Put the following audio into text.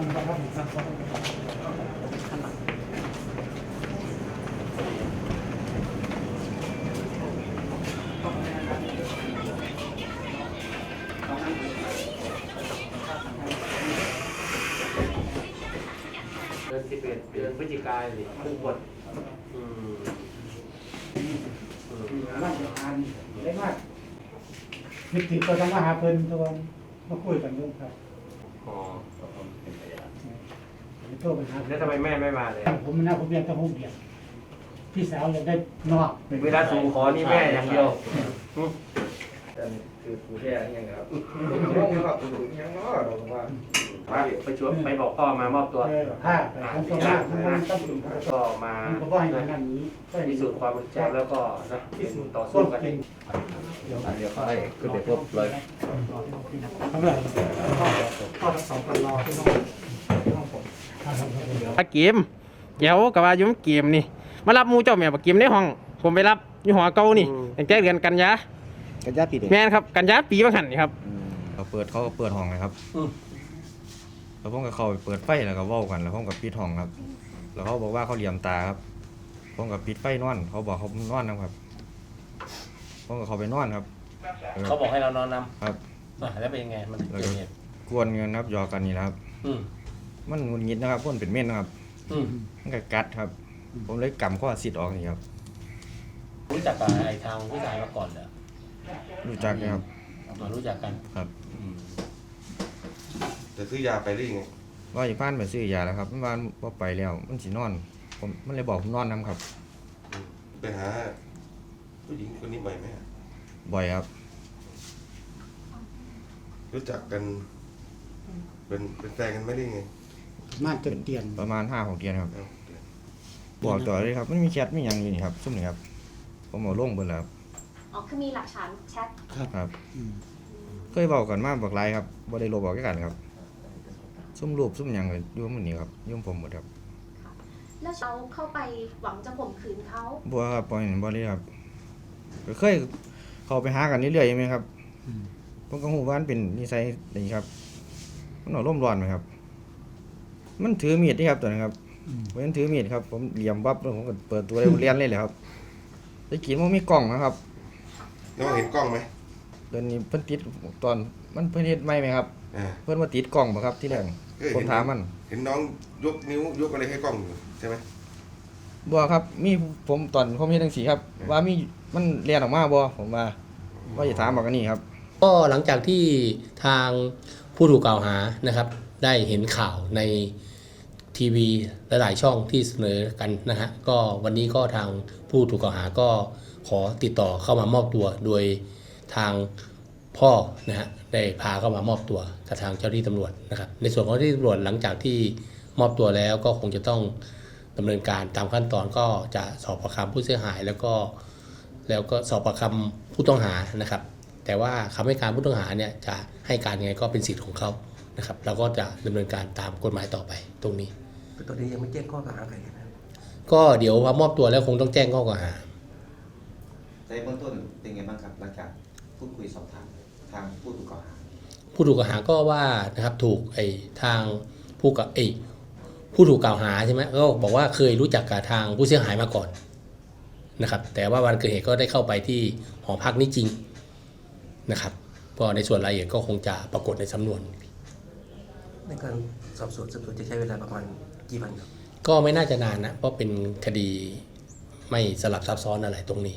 เดือนสิบเอ็ดเดือนพฤศจิกายนนี่คือบทอืมอืมอะราชการได้มากนิติก็ต้องมหาเพิ่นตัวมาคุยกันเรื่ครับอ๋อ โทรไปหาแล้วทำไมแม่ไม่มาเลยผมนะผมเรียนแตะห้องเดียวพี่สาวอยากได้นอกเวลาสู่ขอนี่แม่อย่างเดียวคือกูแค่ยังครับงงครับกูยังเนาะเราว่าไปไปชวนไปบอกพ่อมามอบตัวเออผ้าไปทำตัวมากมันต้องถึงแล้วก็มาผมก็ให้อย่างนั้นนี้พิสูจน์ความบริสุทธิ์แล้วก็นะพิสูจน์ต่อต้สู้นกันจริงเดี๋ยวเขาให้ขึ้นไปพบเลยทำไรข้อทั้งสองคนรอที่ห้องที่ห้องผม ปลาเกมเดี๋ยวกับว่าอยุ่มเกมนี่ มารับหมูเจ้าแม่ปลาเกมในห้อง ผมไปรับอยู่หอเก่านี่ตั้งแต่เดือนกันยากันยาปีเด็กแม่นครับ กันยาปีบางหันนี่ครับเขาเปิดเขาก็เปิดห้องเลยครับแล้วผมก็เข้าไปเปิดไฟแล้วก็เว้ากันแล้วผมก็ปิดห้องครับ แล้วเขาบอกว่าเขาเหลี่ยมตาครับผมก็ปิดไฟนอน เขาบอกเขานอนนะครับผมก็เข้าไปนอนครับเออเขาบอกให้เรานอนนครับำอะแล้วเป็นยังไงมันเกิดเหตุกวนเงินครับหยอกกันนี่นะครับ อืม มันหงุดหงิดนะครับคนเป็นเม่นนะครับอืมมันก็กัดครับ ผมเลยกำข้อสิทธิ์ออกนี่ครับ รู้จักกับไอ้ทางผู้ชายมาก่อนเหรอรู้จักไหมครับ มารู้จักกันครับ อืมจะซื้อยาไปหรือยังไงว่าอยู่บ้านไปซื้อยาแล้วครับมันว่าว่าไปแล้ว มันสินอน ผมมันเลยบอกผมนอนน้ำครับไปหา ผู้หญิงคนนี้บ่อยไหมอะบ่อยครับ รู้จักกัน เป็นเป็นแฟนกันไหม่ได้ไง ม่านจนเตียนประมาณห้าหกเดือนครับเอ้าเดี๋ยวบอกต่อเลยครับมันมีแชทมีอย่างอยู่นี่ครับซุ่มนี่ครับผมเอาลงเบนแล้วอ๋อคือมีหลักฐานแชทครับเคยบอกกันมาบอกไรครับบ่ได้ลบบอกกันครับซุ่มรูปซุ่มหยังก็อยู่มันนี่ครับอยุ่งผมหมดครับแล้วเราเข้าไปหวังจะข่มขืนเขาบัวครับปล่อยเห็นบ่ได้ครับก็เคยเข้าไปหากันเรื่อยๆใช่ไหมครับผมก็หูว่ามันเป็นนิสัยนี่ครับมันเอาร่มร้อนไหมครับ มันถือมีดนี่ครับตัวนั้นครับมันถือมีดครับ ผมเหลี่ยมบับแล้วผมก็เปิดตัวเลยเรียนเลยเลยครับได้กินมันมีกล่องนะครับน้องเห็นกล้องไหมเดือนนี้เพิ่นติดตอนมันเพิ่นเฮ็ดไม่ไหมครับ อ่าเพิ่นมาติดกล่องบ่ครับที่แรกเอ้ยผมถามมันเห็นน้องยกนิ้วยกอะไรให้กล้องอยู่ใช่ไหม บ่ครับมีผมตอนผมเฮ็ดจังซี่ครับว่ามีมันเรียนออกมาบ่ผมว่าว่าจะถามบอกกันนี่ครับ ก็หลังจากที่ทางผู้ถูกกล่าวหานะครับ ได้เห็นข่าวในทีวีหลายๆช่องที่เสนอกันนะฮะก็วันนี้ก็ทางผู้ถูกกล่าวหาก็ขอติดต่อเข้ามามอบตัวโดยทางพ่อนะฮะได้พาเข้ามามอบตัวกับทางเจ้าหน้าที่ตำรวจนะครับ ในส่วนของเจ้าหน้าที่ตำรวจหลังจากที่มอบตัวแล้วก็คงจะต้องดำเนินการตามขั้นตอนก็จะสอบปากคำผู้เสียหายแล้วก็แล้วก็สอบปากคำผู้ต้องหานะครับ แต่ว่าคำให้การผู้ต้องหาเนี่ยจะให้การยังไงก็เป็นสิทธิ์ของเขา นะครับเราก็จะดำเนินการตามกฎหมายต่อไปตรงนี้ตอนนี้ยังไม่แจ้งข้อกล่าวหาใครนะก็เดี๋ยวพอมอบตัวแล้วคงต้องแจ้งข้อกล่าวหาในเบื้องต้นเป็นไงบ้างครับหลังจากพูดคุยสอบถามทางผู้ถูกกล่าวหาผู้ถูกกล่าวหาก็ว่านะครับถูกไอ้ทางผู้กับไอ้ผู้ถูกกล่าวหาใช่ไหมก็บอกว่าเคยรู้จักกับทางผู้เสียหายมาก่อนนะครับแต่ว่าวันเกิดเหตุก็ได้เข้าไปที่หอพักนี้จริงนะครับก็ในส่วนรายละเอียดก็คงจะปรากฏในสำนวน ในการสอบสวนสืบสวนจะใช้เวลาประมาณกี่วันครับก็ไม่น่าจะนานนะเพราะเป็นคดีไม่สลับซับซ้อนอะไรตรงนี้